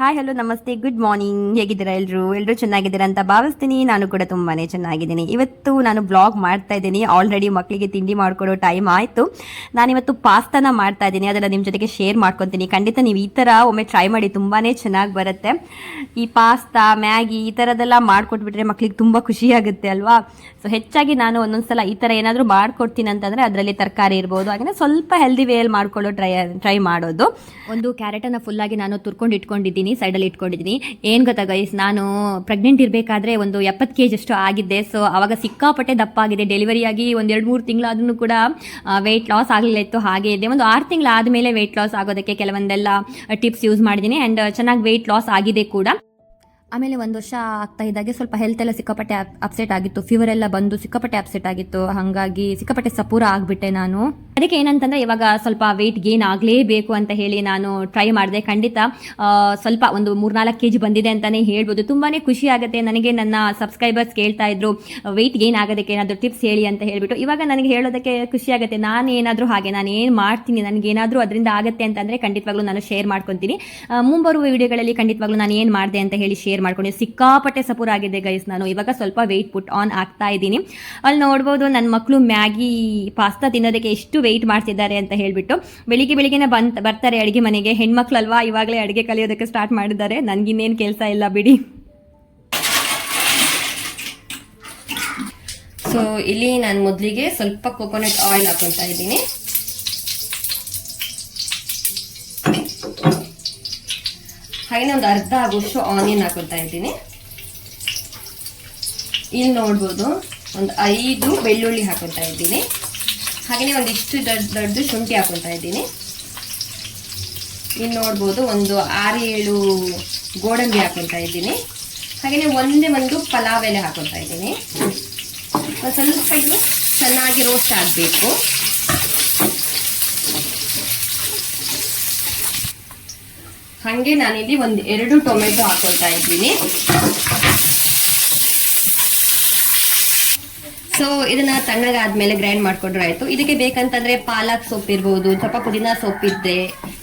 Hi hello namaste good morning ಹೇಗಿದ್ದೀರಾ ಎಲ್ಲರೂ ಎಲ್ಲರೂ ಚೆನ್ನಾಗಿದ್ದೀರಾ ಅಂತ ಭಾವಿಸ್ತೀನಿ. ನಾನು ಕೂಡ ತುಂಬಾ ಚೆನ್ನಾಗಿದ್ದೀನಿ. ಇವತ್ತು ನಾನು ಬ್ಲಾಗ್ ಮಾಡ್ತಾ ಇದ್ದೀನಿ. ಆಲ್ರೆಡಿ ಮಕ್ಕಳಿಗೆ ತಿಂಡಿ ಮಾಡ್ಕೊಡೋ ಟೈಮ್ ಆಯಿತು. ನಾನಿವತ್ತು ಪಾಸ್ತಾನ ಮಾಡ್ತಾ ಇದ್ದೀನಿ. ಅದನ್ನು ನಿಮ್ಮ ಜೊತೆಗೆ ಶೇರ್ ಮಾಡ್ಕೊತೀನಿ. ಖಂಡಿತ ನೀವು ಈ ಥರ ಒಮ್ಮೆ ಟ್ರೈ ಮಾಡಿ ತುಂಬಾ ಚೆನ್ನಾಗಿ ಬರುತ್ತೆ. ಈ ಪಾಸ್ತಾ, ಮ್ಯಾಗಿ ಈ ಥರದೆಲ್ಲ ಮಾಡಿಕೊಟ್ಬಿಟ್ರೆ ಮಕ್ಕಳಿಗೆ ತುಂಬ ಖುಷಿಯಾಗುತ್ತೆ ಅಲ್ವಾ? ಸೊ ಹೆಚ್ಚಾಗಿ ನಾನು ಒಂದೊಂದ್ಸಲ ಈ ಥರ ಏನಾದರೂ ಮಾಡ್ಕೊಡ್ತೀನಿ ಅಂತಂದರೆ ಅದರಲ್ಲಿ ತರಕಾರಿ ಇರ್ಬೋದು. ಹಾಗೆ ಸ್ವಲ್ಪ ಹೆಲ್ದಿ ವೇಯಲ್ಲಿ ಮಾಡ್ಕೊಳ್ಳೋ ಟ್ರೈ ಟ್ರೈ ಮಾಡೋದು. ಒಂದು ಕ್ಯಾರೆಟನ್ನು ಫುಲ್ಲಾಗಿ ನಾನು ತುರ್ಕೊಂಡು ಇಟ್ಕೊಂಡಿದ್ದೀನಿ. ಸೈಡಲ್ಲಿ ಇಟ್ಕೊಂಡಿದ್ದೀನಿ ಏನು ಗೊತ್ತಾ ಗೈಸ್ ನಾನು ಪ್ರೆಗ್ನೆಂಟ್ ಇರಬೇಕಾದ್ರೆ ಒಂದು ಎಪ್ಪತ್ತು ಕೆ ಅಷ್ಟು ಆಗಿದ್ದೆ. ಸೊ ಅವಾಗ ಸಿಕ್ಕಾಪಟ್ಟೆ ದಪ್ಪ ಆಗಿದೆ ಡೆಲಿವರಿ ಆಗಿ ಒಂದು ಎರಡು ಮೂರು ತಿಂಗಳಾದ್ರೂ ಕೂಡ ವೆಯ್ಟ್ ಲಾಸ್ ಆಗಲಿಲ್ಲ ಇತ್ತು, ಹಾಗೆ ಇದೆ. ಒಂದು ಆರು ತಿಂಗಳಾದಮೇಲೆ ವೆಯ್ಟ್ ಲಾಸ್ ಆಗೋದಕ್ಕೆ ಕೆಲವೊಂದೆಲ್ಲ ಟಿಪ್ಸ್ ಯೂಸ್ ಮಾಡಿದ್ದೀನಿ ಆ್ಯಂಡ್ ಚೆನ್ನಾಗಿ ವೆಯ್ಟ್ ಲಾಸ್ ಆಗಿದೆ ಕೂಡ. ಆಮೇಲೆ ಒಂದು ವರ್ಷ ಆಗ್ತಾ ಇದ್ದಾಗೆ ಸ್ವಲ್ಪ ಹೆಲ್ತ್ ಎಲ್ಲ ಸಿಕ್ಕಾಪಟ್ಟೆ ಅಪ್ಸೆಟ್ ಆಗಿತ್ತು. ಫೀವರ್ ಎಲ್ಲ ಬಂದು ಸಿಕ್ಕಾಪಟ್ಟೆ ಅಪ್ಸೆಟ್ ಆಗಿತ್ತು. ಹಾಗಾಗಿ ಸಿಕ್ಕಾಪಟ್ಟೆ ಸಪೂರ ಆಗಿಬಿಟ್ಟೆ ನಾನು. ಅದಕ್ಕೆ ಏನಂತಂದ್ರೆ ಇವಾಗ ಸ್ವಲ್ಪ ವೆಯ್ಟ್ ಗೇನ್ ಆಗಲೇಬೇಕು ಅಂತ ಹೇಳಿ ನಾನು ಟ್ರೈ ಮಾಡಿದೆ. ಖಂಡಿತ ಸ್ವಲ್ಪ ಒಂದು ಮೂರ್ನಾಲ್ಕು ಕೆ ಜಿ ಬಂದಿದೆ ಅಂತಲೇ ಹೇಳ್ಬೋದು. ತುಂಬಾ ಖುಷಿ ಆಗುತ್ತೆ. ನನಗೆ ನನ್ನ ಸಬ್ಸ್ಕ್ರೈಬರ್ಸ್ ಕೇಳ್ತಾ ಇದ್ರು ವೆಯ್ಟ್ ಗೇನ್ ಆಗೋದಕ್ಕೆ ಏನಾದರೂ ಟಿಪ್ಸ್ ಹೇಳಿ ಅಂತ ಹೇಳಿಬಿಟ್ಟು. ಇವಾಗ ನನಗೆ ಹೇಳೋದಕ್ಕೆ ಖುಷಿ ಆಗುತ್ತೆ. ನಾನು ಏನಾದರೂ ಹಾಗೆ, ನಾನು ಏನು ಮಾಡ್ತೀನಿ ನನಗೇನಾದರೂ ಅದರಿಂದ ಆಗುತ್ತೆ ಅಂತಂದರೆ ಖಂಡಿತವಾಗ್ಲೂ ನಾನು ಶೇರ್ ಮಾಡ್ಕೊತೀನಿ. ಮುಂಬರುವ ವಿಡಿಯೋಗಳಲ್ಲಿ ಖಂಡಿತವಾಗ್ಲೂ ನಾನು ಏನು ಮಾಡಿದೆ ಅಂತ ಹೇಳಿ ಶೇರ್ ಮಾಡ್ಕೊಂಡು. ಸಿಕ್ಕಾಪಟ್ಟೆ ಸಪೂರ್ ಆಗಿದೆ ಗೈಸ್ ನಾನು ಇವಾಗ ಸ್ವಲ್ಪ ವೆಯ್ಟ್ ಪುಟ್ ಆನ್ ಆಗ್ತಾ ಇದ್ದೀನಿ. ಅಲ್ಲಿ ನೋಡ್ಬೋದು ನನ್ನ ಮಕ್ಕಳು ಮ್ಯಾಗಿ ಪಾಸ್ತಾ ತಿನ್ನೋದಕ್ಕೆ ಎಷ್ಟು ವೆಯ್ಟ್ ಮಾಡ್ತಿದ್ದಾರೆ ಅಂತ ಹೇಳಿಬಿಟ್ಟು ಬೆಳಿಗ್ಗೆ ಬೆಳಿಗ್ಗೆನೆ ಬಂತ್ ಬರ್ತಾರೆ ಅಡುಗೆ ಮನೆಗೆ. ಹೆಣ್ಮಕ್ಳಲ್ವಾ? ಇವಾಗಲೇ ಅಡುಗೆ ಕಲಿಯೋದಕ್ಕೆ ಸ್ಟಾರ್ಟ್ ಮಾಡಿದ್ದಾರೆ. ನನಗಿನ್ನೇನು ಕೆಲಸ ಇಲ್ಲ, ಬಿಡಿ. ಸೊ ಇಲ್ಲಿ ನಾನು ಮೊದಲಿಗೆ ಸ್ವಲ್ಪ ಕೋಕೋನಟ್ ಆಯಿಲ್ ಹಾಕೊತಾ ಇದ್ದೀನಿ. ಹಾಗೆ ಒಂದು ಅರ್ಧ ಆಗುವಷ್ಟು ಆನಿಯನ್ ಹಾಕೊತಾ ಇದ್ದೀನಿ. ಇಲ್ಲಿ ನೋಡ್ಬೋದು, ಒಂದು ಐದು ಬೆಳ್ಳುಳ್ಳಿ ಹಾಕೊತಾ ಇದ್ದೀನಿ. ಹಾಗೆಯೇ ಒಂದಿಷ್ಟು ದೊಡ್ಡ ದೊಡ್ಡ ಶುಂಠಿ ಹಾಕೊಳ್ತಾ ಇದ್ದೀನಿ. ಇಲ್ಲಿ ನೋಡ್ಬೋದು ಒಂದು ಆರು ಏಳು ಗೋಡಂಬಿ ಹಾಕೊಳ್ತಾ ಇದ್ದೀನಿ. ಹಾಗೆಯೇ ಒಂದೇ ಒಂದು ಪಲಾವ್ ಎಲೆ ಹಾಕೊಳ್ತಾ ಇದ್ದೀನಿ. ಒಂದು ಸ್ವಲ್ಪ ಇದು ಚೆನ್ನಾಗಿ ರೋಸ್ಟ್ ಆಗಬೇಕು. ಹಾಗೆ ನಾನಿಲ್ಲಿ ಒಂದು ಎರಡು ಟೊಮೆಟೊ ಹಾಕೊಳ್ತಾ ಇದ್ದೀನಿ. ಸೊ ಇದನ್ನ ತಣ್ಣಗಾದ್ಮೇಲೆ ಗ್ರೈಂಡ್ ಮಾಡ್ಕೊಂಡ್ರೆ ಆಯ್ತು. ಇದಕ್ಕೆ ಬೇಕಂತಂದ್ರೆ ಪಾಲಕ್ ಸೊಪ್ಪು ಇರ್ಬೋದು ಸ್ವಲ್ಪ ಪುದೀನಾ ಸೊಪ್ಪು ಇದ್ರೆ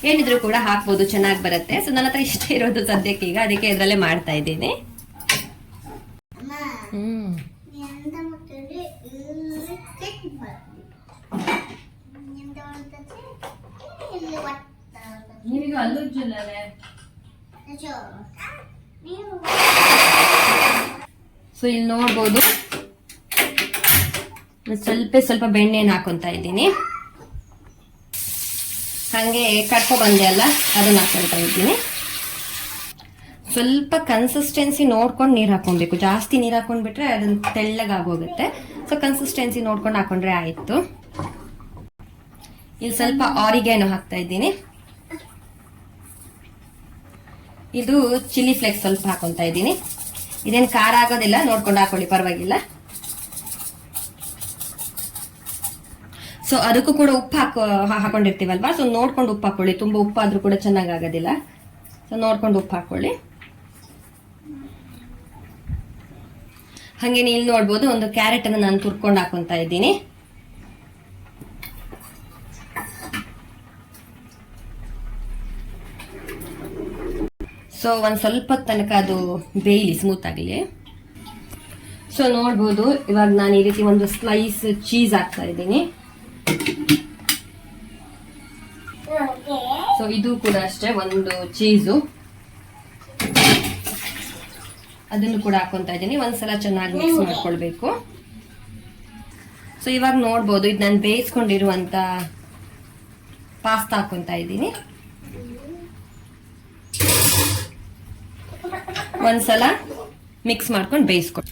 ಏನಿದ್ರು ಕೂಡ ಹಾಕ್ಬೋದು ಚೆನ್ನಾಗಿ ಬರುತ್ತೆ. ಸೊ ನನ್ನ ಹತ್ರ ಇಷ್ಟ ಇರೋದು ಸದ್ಯಕ್ಕೆ ಈಗ ಅದಕ್ಕೆ ಇದರಲ್ಲೇ ಮಾಡ್ತಾ ಇದ್ದೀನಿ. ಸೊ ಇಲ್ಲಿ ನೋಡ್ಬೋದು. ಸ್ವಲ್ಪ ಸ್ವಲ್ಪ ಬೆಣ್ಣೆನ ಹಾಕೊಂತ ಇದ್ದೀನಿ. ಹಾಗೆ ಕಟ್ಕೊ ಬಂದೆ ಅಲ್ಲ, ಅದನ್ನ ಹಾಕೊಳ್ತಾ ಇದ್ದೀನಿ. ಸ್ವಲ್ಪ ಕನ್ಸಿಸ್ಟೆನ್ಸಿ ನೋಡ್ಕೊಂಡು ನೀರು ಹಾಕೊಬೇಕು ಜಾಸ್ತಿ ನೀರು ಹಾಕೊಂಡ್ಬಿಟ್ರೆ ಅದನ್ನ ತೆಳ್ಳಗಾಗೋಗುತ್ತೆ ಸೊ ಕನ್ಸಿಸ್ಟೆನ್ಸಿ ನೋಡ್ಕೊಂಡು ಹಾಕೊಂಡ್ರೆ ಆಯಿತು. ಇಲ್ಲಿ ಸ್ವಲ್ಪ ಆರಿಗೇನು ಹಾಕ್ತಾ ಇದ್ದೀನಿ. ಇದು ಚಿಲ್ಲಿ ಫ್ಲೇಕ್ಸ್ ಸ್ವಲ್ಪ ಹಾಕೊತಾ ಇದ್ದೀನಿ. ಇದೇನು ಖಾರ ಆಗೋದಿಲ್ಲ, ನೋಡ್ಕೊಂಡು ಹಾಕೊಳ್ಳಿ, ಪರವಾಗಿಲ್ಲ. ಸೊ ಅದಕ್ಕೂ ಕೂಡ ಉಪ್ಪು ಹಾಕೋ ಹಾಕೊಂಡಿರ್ತೀವಲ್ವಾ? ಸೊ ನೋಡ್ಕೊಂಡು ಉಪ್ಪು ಹಾಕೊಳ್ಳಿ. ತುಂಬ ಆದ್ರೂ ಕೂಡ ಚೆನ್ನಾಗಿ ಆಗೋದಿಲ್ಲ ಸೊ ನೋಡ್ಕೊಂಡು ಉಪ್ಪು ಹಾಕೊಳ್ಳಿ. ಹಾಗೆ ಇಲ್ಲಿ ನೋಡ್ಬೋದು, ಒಂದು ಕ್ಯಾರೆಟ್ ಅನ್ನು ನಾನು ತುರ್ಕೊಂಡು ಹಾಕೊಂತ ಇದ್ದೀನಿ. ಸೊ ಒಂದು ಸ್ವಲ್ಪ ತನಕ ಅದು ಬೇಯಲಿ ಸ್ಮೂತ್ ಆಗಲಿ. ಸೊ ನೋಡ್ಬೋದು, ಇವಾಗ ನಾನು ಈ ರೀತಿ ಒಂದು ಸ್ಲೈಸ್ ಚೀಸ್ ಹಾಕ್ತಾ ಇದ್ದೀನಿ. ಸೊ ಇದು ಕೂಡ ಅಷ್ಟೇ ಒಂದು ಚೀಸು ಅದನ್ನು ಕೂಡ ಹಾಕೊಂತ ಇದ್ದೀನಿ. ಒಂದ್ಸಲ ಚೆನ್ನಾಗಿ ಮಿಕ್ಸ್ ಮಾಡ್ಕೊಳ್ಬೇಕು. ಸೊ ಇವಾಗ ನೋಡ್ಬೋದು ಇದು ನಾನು ಬೇಯಿಸ್ಕೊಂಡಿರುವಂತ ಪಾಸ್ತಾ ಹಾಕೊಂತ ಇದ್ದೀನಿ. ಒಂದ್ಸಲ ಮಿಕ್ಸ್ ಮಾಡ್ಕೊಂಡು ಬೇಯಿಸ್ಕೊಂಡು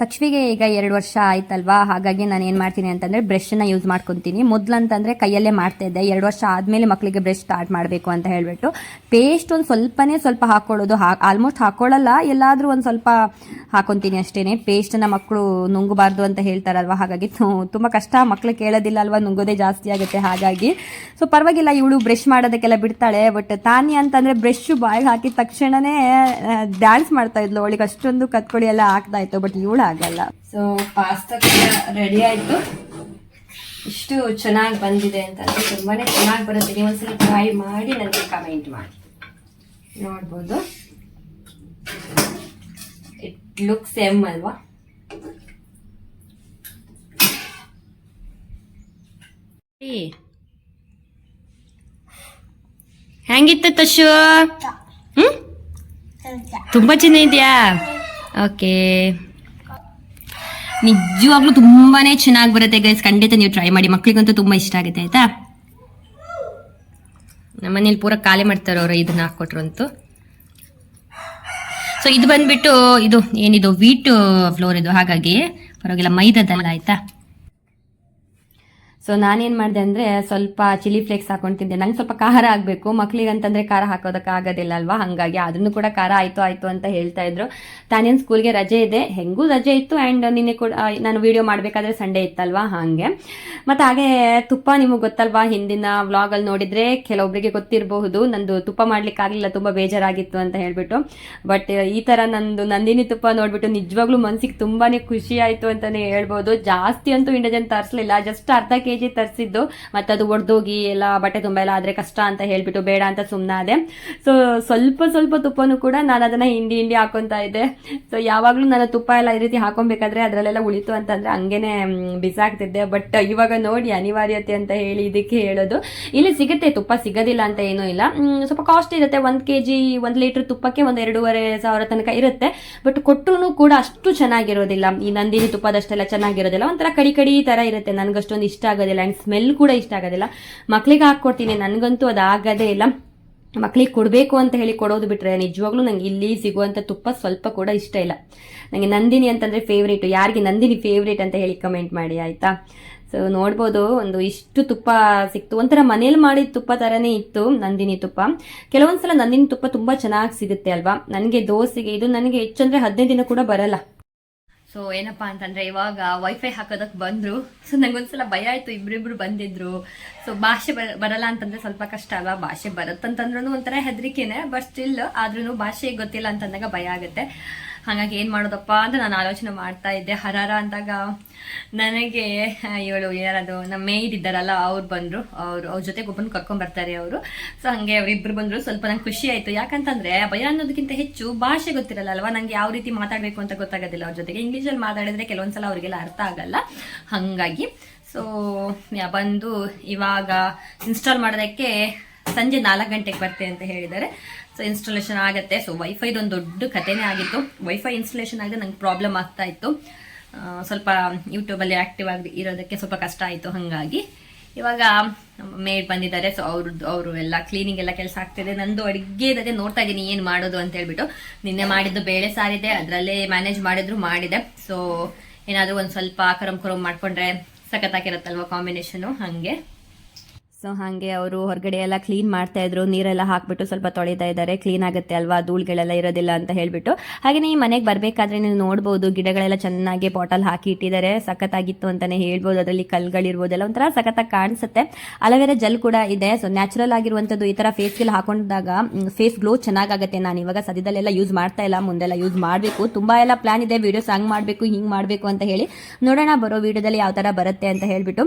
ತಕ್ಷವಿಗೆ ಈಗ ಎರಡು ವರ್ಷ ಆಯ್ತಲ್ವಾ? ಹಾಗಾಗಿ ನಾನು ಏನು ಮಾಡ್ತೀನಿ ಅಂತಂದರೆ ಬ್ರಷನ್ನು ಯೂಸ್ ಮಾಡ್ಕೊತೀನಿ. ಮೊದಲಂತಂದರೆ ಕೈಯಲ್ಲೇ ಮಾಡ್ತಾ ಇದ್ದೆ. ಎರಡು ವರ್ಷ ಆದಮೇಲೆ ಮಕ್ಕಳಿಗೆ ಬ್ರಷ್ ಸ್ಟಾರ್ಟ್ ಮಾಡಬೇಕು ಅಂತ ಹೇಳಿಬಿಟ್ಟು. ಪೇಸ್ಟ್ ಒಂದು ಸ್ವಲ್ಪನೇ ಸ್ವಲ್ಪ ಹಾಕ್ಕೊಳ್ಳೋದು ಹಾ ಆಲ್ಮೋಸ್ಟ್ ಹಾಕ್ಕೊಳ್ಳಲ್ಲ ಎಲ್ಲಾದರೂ ಒಂದು ಸ್ವಲ್ಪ ಹಾಕೊತೀನಿ ಅಷ್ಟೇ ಪೇಸ್ಟನ್ನು ಮಕ್ಕಳು ನುಂಗಬಾರ್ದು ಅಂತ ಹೇಳ್ತಾರಲ್ವ? ಹಾಗಾಗಿ ತುಂಬ ಕಷ್ಟ. ಮಕ್ಕಳು ಕೇಳೋದಿಲ್ಲ ಅಲ್ವಾ ನುಂಗೋದೇ ಜಾಸ್ತಿ ಆಗುತ್ತೆ. ಹಾಗಾಗಿ ಸೊ, ಪರವಾಗಿಲ್ಲ. ಇವಳು ಬ್ರಷ್ ಮಾಡೋದಕ್ಕೆಲ್ಲ ಬಿಡ್ತಾಳೆ. ಬಟ್ ತಾನಿ ಅಂತಂದರೆ ಬ್ರಷ್ ಬಾಯಿಗೆ ಹಾಕಿದ ತಕ್ಷಣನೇ ಡ್ಯಾನ್ಸ್ ಮಾಡ್ತಾ ಇದ್ಲು. ಅವಳಿಗೆ ಅಷ್ಟೊಂದು ಕತ್ಕೊಳ್ಳಿ ಎಲ್ಲ ಆಗ್ತಾ ಇತ್ತು. ಬಟ್ ಇವಳು ಆಗಲ್ಲ. ಸೊ ಪಾಸ್ತಾ ಕೂಡ ರೆಡಿ ಆಯಿತು. ಇಷ್ಟು ಚೆನ್ನಾಗಿ ಬಂದಿದೆ ಅಂತಂದ್ರೆ ತುಂಬಾನೇ ಚೆನ್ನಾಗಿ ಬರುತ್ತೆ. ನೀವು ಒಂದ್ಸಲ ಟ್ರೈ ಮಾಡಿ ನನಗೆ ಕಮೆಂಟ್ ಮಾಡಿ. ನೋಡ್ಬೋದು. ಇಟ್ ಲುಕ್ ಸೇಮ್ ಅಲ್ವಾ? ಹೆಂಗಿತ್ತು ತಶು? ಹ್ಮ್? ತುಂಬಾ ಚೆನ್ನಾಗಿದ್ಯಾ? ಓಕೆ ನಿಜವಾಗ್ಲೂ ತುಂಬಾನೇ ಚೆನ್ನಾಗಿ ಬರುತ್ತೆ ಗೈಸ್ ಖಂಡಿತ ನೀವು ಟ್ರೈ ಮಾಡಿ. ಮಕ್ಳಿಗಂತೂ ತುಂಬಾ ಇಷ್ಟ ಆಗುತ್ತೆ, ಆಯ್ತಾ? ನಮ್ಮನೇಲಿ ಪೂರ ಖಾಲಿ ಮಾಡ್ತಾರೆ ಅವರು ಇದನ್ನ ಹಾಕೊಟ್ರು ಅಂತೂ. ಸೊ ಇದು ಬಂದ್ಬಿಟ್ಟು ಇದು ಏನಿದು ವೀಟ್ ಫ್ಲೋರ್ ಇದು. ಹಾಗಾಗಿ ಪರವಾಗಿಲ್ಲ, ಮೈದಾದಲ್ಲ, ಆಯ್ತಾ? ಸೊ ನಾನೇನು ಮಾಡಿದೆ ಅಂದರೆ ಸ್ವಲ್ಪ ಚಿಲ್ಲಿ ಫ್ಲೇಕ್ಸ್ ಹಾಕೊಂಡು ತಿಂದೆ. ನಂಗೆ ಸ್ವಲ್ಪ ಖಾರ ಆಗಬೇಕು. ಮಕ್ಳಿಗೆ ಅಂತಂದರೆ ಖಾರ ಹಾಕೋದಕ್ಕೆ ಆಗೋದಿಲ್ಲ ಅಲ್ವಾ? ಹಾಗಾಗಿ ಅದನ್ನು ಕೂಡ ಖಾರ ಆಯಿತು ಆಯಿತು ಅಂತ ಹೇಳ್ತಾ ಇದ್ರು. ತಾನೇನು ಸ್ಕೂಲ್ಗೆ ರಜೆ ಇದೆ. ಹೆಂಗೂ ರಜೆ ಇತ್ತು ಆ್ಯಂಡ್ ನಿನ್ನೆ ಕೂಡ ನಾನು ವಿಡಿಯೋ ಮಾಡಬೇಕಾದ್ರೆ ಸಂಡೇ ಇತ್ತಲ್ವಾ? ಹಾಗೆ. ಮತ್ತು ಹಾಗೆ ತುಪ್ಪ ನಿಮಗೆ ಗೊತ್ತಲ್ವಾ? ಹಿಂದಿನ ವ್ಲಾಗಲ್ಲಿ ನೋಡಿದರೆ ಕೆಲವೊಬ್ಬರಿಗೆ ಗೊತ್ತಿರಬಹುದು. ನಂದು ತುಪ್ಪ ಮಾಡ್ಲಿಕ್ಕಾಗಲಿಲ್ಲ ತುಂಬ ಬೇಜಾರಾಗಿತ್ತು ಅಂತ ಹೇಳ್ಬಿಟ್ಟು. ಬಟ್ ಈ ಥರ ನಂದು ನಂದಿನಿ ತುಪ್ಪ ನೋಡ್ಬಿಟ್ಟು ನಿಜವಾಗ್ಲೂ ಮನ್ಸಿಗೆ ತುಂಬಾ ಖುಷಿ ಆಯಿತು ಅಂತಲೇ ಹೇಳ್ಬೋದು. ಜಾಸ್ತಿ ಅಂತೂ ಇಂಡಜನ್ ತರಿಸಲಿಲ್ಲ. ಜಸ್ಟ್ ಅರ್ಧ ಕೆ ಜಿ ತರಿಸಿದ್ದು, ಮತ್ತು ಅದು ಒಡೆದೋಗಿ ಎಲ್ಲ ಬಟ್ಟೆ ತುಂಬ ಎಲ್ಲ ಆದರೆ ಕಷ್ಟ ಅಂತ ಹೇಳ್ಬಿಟ್ಟು ಬೇಡ ಅಂತ ಸುಮ್ಮನಾದೆ ಸೊ ಸ್ವಲ್ಪ ಸ್ವಲ್ಪ ತುಪ್ಪನೂ ಕೂಡ ನಾನು ಅದನ್ನು ಹಿಂಡಿ ಹಿಂಡಿ ಹಾಕೊತಾ ಇದ್ದೆ. ಸೊ ಯಾವಾಗಲೂ ನಾನು ತುಪ್ಪ ಎಲ್ಲ ಈ ರೀತಿ ಹಾಕೊಬೇಕಾದ್ರೆ ಅದರಲ್ಲೆಲ್ಲ ಉಳಿತು ಅಂತಂದ್ರೆ ಹಂಗೇನೆ ಬಿಸಾಕ್ತಿದ್ದೆ. ಬಟ್ ಇವಾಗ ನೋಡಿ ಅನಿವಾರ್ಯತೆ ಅಂತ ಹೇಳಿ ಇದಕ್ಕೆ ಹೇಳೋದು. ಇಲ್ಲಿ ಸಿಗುತ್ತೆ, ತುಪ್ಪ ಸಿಗೋದಿಲ್ಲ ಅಂತ ಏನೂ ಇಲ್ಲ. ಸ್ವಲ್ಪ ಕಾಸ್ಟ್ ಇರುತ್ತೆ. ಒಂದು ಕೆ ಜಿ ಒಂದು ಲೀಟ್ರ್ ತುಪ್ಪಕ್ಕೆ ಒಂದು ಎರಡೂವರೆ ಸಾವಿರ ತನಕ ಇರುತ್ತೆ. ಬಟ್ ಕೊಟ್ಟರು ಕೂಡ ಅಷ್ಟು ಚೆನ್ನಾಗಿರೋದಿಲ್ಲ. ಈ ನಂದಿನಿ ತುಪ್ಪದಷ್ಟೆಲ್ಲ ಚೆನ್ನಾಗಿರೋದಿಲ್ಲ. ಒಂಥರ ಕಡಿ ಕಡಿ ತರ ಇರುತ್ತೆ. ನನಗಷ್ಟೊಂದು ಇಷ್ಟ ಆಗೋದಿಲ್ಲ. ಆ್ಯಂಡ್ ಸ್ಮೆಲ್ ಕೂಡ ಇಷ್ಟ ಆಗೋದಿಲ್ಲ. ಮಕ್ಳಿಗೆ ಹಾಕ್ಕೊಡ್ತೀನಿ, ನನಗಂತೂ ಅದು ಆಗೋದೇ ಇಲ್ಲ. ಮಕ್ಳಿಗೆ ಕೊಡಬೇಕು ಅಂತ ಹೇಳಿ ಕೊಡೋದು ಬಿಟ್ರೆ ನಿಜವಾಗ್ಲೂ ನಂಗೆ ಇಲ್ಲಿ ಸಿಗುವಂಥ ತುಪ್ಪ ಸ್ವಲ್ಪ ಕೂಡ ಇಷ್ಟ ಇಲ್ಲ. ನನಗೆ ನಂದಿನಿ ಅಂತಂದರೆ ಫೇವ್ರೇಟು ಯಾರಿಗೆ ನಂದಿನಿ ಫೇವ್ರೇಟ್ ಅಂತ ಹೇಳಿ ಕಮೆಂಟ್ ಮಾಡಿ, ಆಯಿತಾ? ಸೊ ನೋಡ್ಬೋದು, ಒಂದು ಇಷ್ಟು ತುಪ್ಪ ಸಿಕ್ತು. ಒಂಥರ ಮನೇಲಿ ಮಾಡಿದ ತುಪ್ಪ ಥರನೇ ಇತ್ತು ನಂದಿನಿ ತುಪ್ಪ. ಕೆಲವೊಂದ್ಸಲ ನಂದಿನಿ ತುಪ್ಪ ತುಂಬ ಚೆನ್ನಾಗಿ ಸಿಗುತ್ತೆ ಅಲ್ವಾ? ನನಗೆ ದೋಸೆಗೆ ಇದು ನನಗೆ ಹೆಚ್ಚಂದರೆ ಹದಿನೈದು ದಿನ ಕೂಡ ಬರಲ್ಲ. ಸೊ ಏನಪ್ಪ ಅಂತಂದ್ರೆ ಇವಾಗ ವೈಫೈ ಹಾಕೋದಕ್ಕೆ ಬಂದ್ರು. ಸೊ ನಂಗೊಂದ್ಸಲ ಭಯ ಆಯ್ತು. ಇಬ್ರಿಬ್ರು ಬಂದಿದ್ರು. ಸೊ ಭಾಷೆ ಬರ- ಬರಲ್ಲ ಅಂತಂದ್ರೆ ಸ್ವಲ್ಪ ಕಷ್ಟ ಅಲ್ವಾ? ಭಾಷೆ ಬರುತ್ತಂತಂದ್ರೂ ಒಂಥರ ಹೆದರಿಕೆನೆ ಬಟ್ ಸ್ಟಿಲ್ ಆದ್ರೂ ಭಾಷೆ ಗೊತ್ತಿಲ್ಲ ಅಂತಂದಾಗ ಭಯ ಆಗುತ್ತೆ. ಹಾಗಾಗಿ ಏನು ಮಾಡೋದಪ್ಪ ಅಂತ ನಾನು ಆಲೋಚನೆ ಮಾಡ್ತಾ ಇದ್ದೆ. ಹರಾರ ಅಂದಾಗ ನನಗೆ ಇವಳು ಯಾರದು, ನಮ್ಮ ಮೇಯ್ಡ್ ಇದ್ದಾರಲ್ಲ, ಅವ್ರು ಬಂದರು. ಅವರು, ಅವ್ರ ಜೊತೆಗೆ ಒಬ್ಬನ ಕರ್ಕೊಂಡ್ ಬರ್ತಾರೆ ಅವರು. ಸೊ ಹಾಗೆ ಅವರಿಬ್ಬರು ಬಂದರು. ಸ್ವಲ್ಪ ನಂಗೆ ಖುಷಿ ಆಯಿತು. ಯಾಕಂತಂದ್ರೆ, ಭಯ ಅನ್ನೋದಕ್ಕಿಂತ ಹೆಚ್ಚು ಭಾಷೆ ಗೊತ್ತಿರಲ್ಲ ಅಲ್ವಾ ನಂಗೆ ಯಾವ ರೀತಿ ಮಾತಾಡಬೇಕು ಅಂತ ಗೊತ್ತಾಗೋದಿಲ್ಲ ಅವ್ರ ಜೊತೆಗೆ. ಇಂಗ್ಲೀಷಲ್ಲಿ ಮಾತಾಡಿದ್ರೆ ಕೆಲವೊಂದ್ಸಲ ಅವರಿಗೆಲ್ಲ ಅರ್ಥ ಆಗಲ್ಲ. ಹಾಗಾಗಿ ಸೊ ಬಂದು ಇವಾಗ ಇನ್ಸ್ಟಾಲ್ ಮಾಡೋದಕ್ಕೆ ಸಂಜೆ ನಾಲ್ಕು ಗಂಟೆಗೆ ಬರ್ತೆ ಅಂತ ಹೇಳಿದ್ದಾರೆ. ಸೊ ಇನ್ಸ್ಟಾಲೇಷನ್ ಆಗುತ್ತೆ. ಸೊ ಒಂದು ದೊಡ್ಡ ಕಥೆನೇ ಆಗಿತ್ತು. ವೈಫೈ ಇನ್ಸ್ಟಾಲೇಷನ್ ಆಗಿದೆ ನಂಗೆ ಪ್ರಾಬ್ಲಮ್ ಆಗ್ತಾ ಇತ್ತು. ಸ್ವಲ್ಪ ಯೂಟ್ಯೂಬಲ್ಲಿ ಆ್ಯಕ್ಟಿವ್ ಆಗಿ ಇರೋದಕ್ಕೆ ಸ್ವಲ್ಪ ಕಷ್ಟ ಆಯಿತು ಹಾಗಾಗಿ. ಇವಾಗ ಮೇಡ್ ಬಂದಿದ್ದಾರೆ. ಸೊ ಅವ್ರದ್ದು ಅವರು ಎಲ್ಲ ಕ್ಲೀನಿಂಗ್ ಎಲ್ಲ ಕೆಲಸ ಆಗ್ತಿದೆ ನಂದು ಅಡುಗೆ ಇದೆ ನೋಡ್ತಾ ಇದ್ದೀನಿ ಏನು ಮಾಡೋದು ಅಂತ ಹೇಳ್ಬಿಟ್ಟು. ನಿನ್ನೆ ಮಾಡಿದ್ದು ಬೇಳೆ ಸಾರಿದೆ. ಅದರಲ್ಲೇ ಮ್ಯಾನೇಜ್ ಮಾಡಿದ್ರು, ಮಾಡಿದೆ. ಸೊ ಏನಾದರೂ ಒಂದು ಸ್ವಲ್ಪ ಕರಂ ಮಾಡ್ಕೊಂಡ್ರೆ ಮಾಡಿಕೊಂಡ್ರೆ ಸಖತ್ತಾಗಿರುತ್ತಲ್ವ ಕಾಂಬಿನೇಷನು ಹಾಗೆ? ಸೊ ಹಾಗೆ ಅವರು ಹೊರಗಡೆ ಎಲ್ಲ ಕ್ಲೀನ್ ಮಾಡ್ತಾ ಇದ್ರು. ನೀರೆಲ್ಲ ಹಾಕ್ಬಿಟ್ಟು ಸ್ವಲ್ಪ ತೊಳಿತಾ ಇದ್ದಾರೆ. ಕ್ಲೀನ್ ಆಗುತ್ತೆ ಅಲ್ವಾ? ಧೂಳುಗಳೆಲ್ಲ ಇರೋದಿಲ್ಲ ಅಂತ ಹೇಳ್ಬಿಟ್ಟು. ಹಾಗೆಯೇ ಈ ಮನೆಗೆ ಬರಬೇಕಾದ್ರೆ ನೀವು ನೋಡ್ಬೋದು, ಗಿಡಗಳೆಲ್ಲ ಚೆನ್ನಾಗಿ ಬಾಟಲ್ ಹಾಕಿ ಇಟ್ಟಿದ್ದಾರೆ. ಸಖತ್ತಾಗಿತ್ತು ಅಂತಲೇ ಹೇಳ್ಬೋದು. ಅದರಲ್ಲಿ ಕಲ್ಗಳಿರ್ಬೋದೆಲ್ಲ ಒಂಥರ ಸಖತ್ತಾಗಿ ಕಾಣಿಸುತ್ತೆ. ಅಲವೇರಾ ಜೆಲ್ ಕೂಡ ಇದೆ. ಸೊ ನ್ಯಾಚುರಲ್ ಆಗಿರುವಂಥದ್ದು ಈ ಥರ ಫೇಸ್ಗೆಲ್ಲ ಹಾಕೊಂಡಾಗ ಫೇಸ್ ಗ್ಲೋ ಚೆನ್ನಾಗಾಗುತ್ತೆ. ನಾನು ಇವಾಗ ಸದ್ಯದಲ್ಲೆಲ್ಲ ಯೂಸ್ ಮಾಡ್ತಾ ಇಲ್ಲ. ಮುಂದೆಲ್ಲ ಯೂಸ್ ಮಾಡಬೇಕು. ತುಂಬ ಎಲ್ಲ ಪ್ಲಾನ್ ಇದೆ. ವೀಡಿಯೋಸ್ ಹಂಗೆ ಮಾಡಬೇಕು, ಹಿಂಗೆ ಮಾಡಬೇಕು ಅಂತ ಹೇಳಿ. ನೋಡೋಣ ಬರೋ ವೀಡಿಯೋದಲ್ಲಿ ಯಾವ ಥರ ಬರುತ್ತೆ ಅಂತ ಹೇಳಿಬಿಟ್ಟು.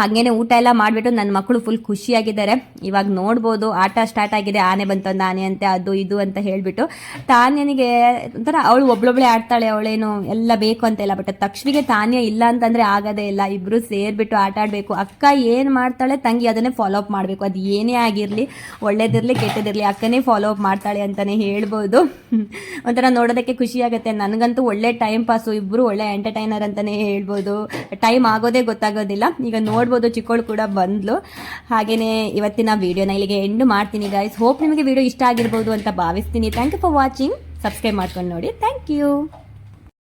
ಹಾಗೇನೆ ಊಟ ಎಲ್ಲ ಮಾಡಿಬಿಟ್ಟು ನನ್ನ ಮಕ್ಕಳು ಫುಲ್ ಖುಷಿಯಾಗಿದ್ದಾರೆ. ಇವಾಗ ನೋಡ್ಬೋದು ಆಟ ಸ್ಟಾರ್ಟ್ ಆಗಿದೆ. ಆನೆ ಬಂತು ಆನೆ ಅಂತೆ, ಅದು ಇದು ಅಂತ ಹೇಳ್ಬಿಟ್ಟು. ತಾನ್ಯನಿಗೆ ಒಂಥರ ಅವಳು ಒಬ್ಳೊಬ್ಳೆ ಆಡ್ತಾಳೆ, ಅವಳೇನು ಎಲ್ಲ ಬೇಕು ಅಂತ ಇಲ್ಲ. ಬಟ್ ತಕ್ಷಣಿಗೆ ತಾನ್ಯ ಇಲ್ಲ ಅಂತಂದ್ರೆ ಆಗೋದೇ ಇಲ್ಲ. ಇಬ್ರು ಸೇರ್ಬಿಟ್ಟು ಆಟ ಆಡಬೇಕು. ಅಕ್ಕ ಏನು ಮಾಡ್ತಾಳೆ, ತಂಗಿ ಅದನ್ನೇ ಫಾಲೋ ಅಪ್ ಮಾಡಬೇಕು. ಅದು ಏನೇ ಆಗಿರಲಿ, ಒಳ್ಳೇದಿರಲಿ, ಕೆಟ್ಟದಿರಲಿ, ಅಕ್ಕನೇ ಫಾಲೋ ಅಪ್ ಮಾಡ್ತಾಳೆ ಅಂತಲೇ ಹೇಳ್ಬೋದು. ಒಂಥರ ನೋಡೋದಕ್ಕೆ ಖುಷಿಯಾಗುತ್ತೆ ನನಗಂತೂ ಒಳ್ಳೆ ಟೈಮ್ ಪಾಸು ಇಬ್ಬರು ಒಳ್ಳೆ ಎಂಟರ್ಟೈನರ್ ಅಂತಲೇ ಹೇಳ್ಬೋದು. ಟೈಮ್ ಆಗೋದೇ ಗೊತ್ತಾಗೋದಿಲ್ಲ. ಈಗ ನೋಡ್ಬೋದು ಚಿಕ್ಕವಳು ಕೂಡ ಬಂದ್ಲು. ಹಾಗೇನೆ ಇವತ್ತಿನ ವಿಡಿಯೋನ ಇಲ್ಲಿಗೆ ಎಂಡು ಮಾಡ್ತೀನಿ ಗೈಸ್ ಹೋಪ್ ನಿಮಗೆ ವಿಡಿಯೋ ಇಷ್ಟ ಆಗಿರ್ಬೋದು ಅಂತ ಭಾವಿಸ್ತೀನಿ. Thank you for watching subscribe ಮಾಡ್ಕೊಂಡು ನೋಡಿ. Thank you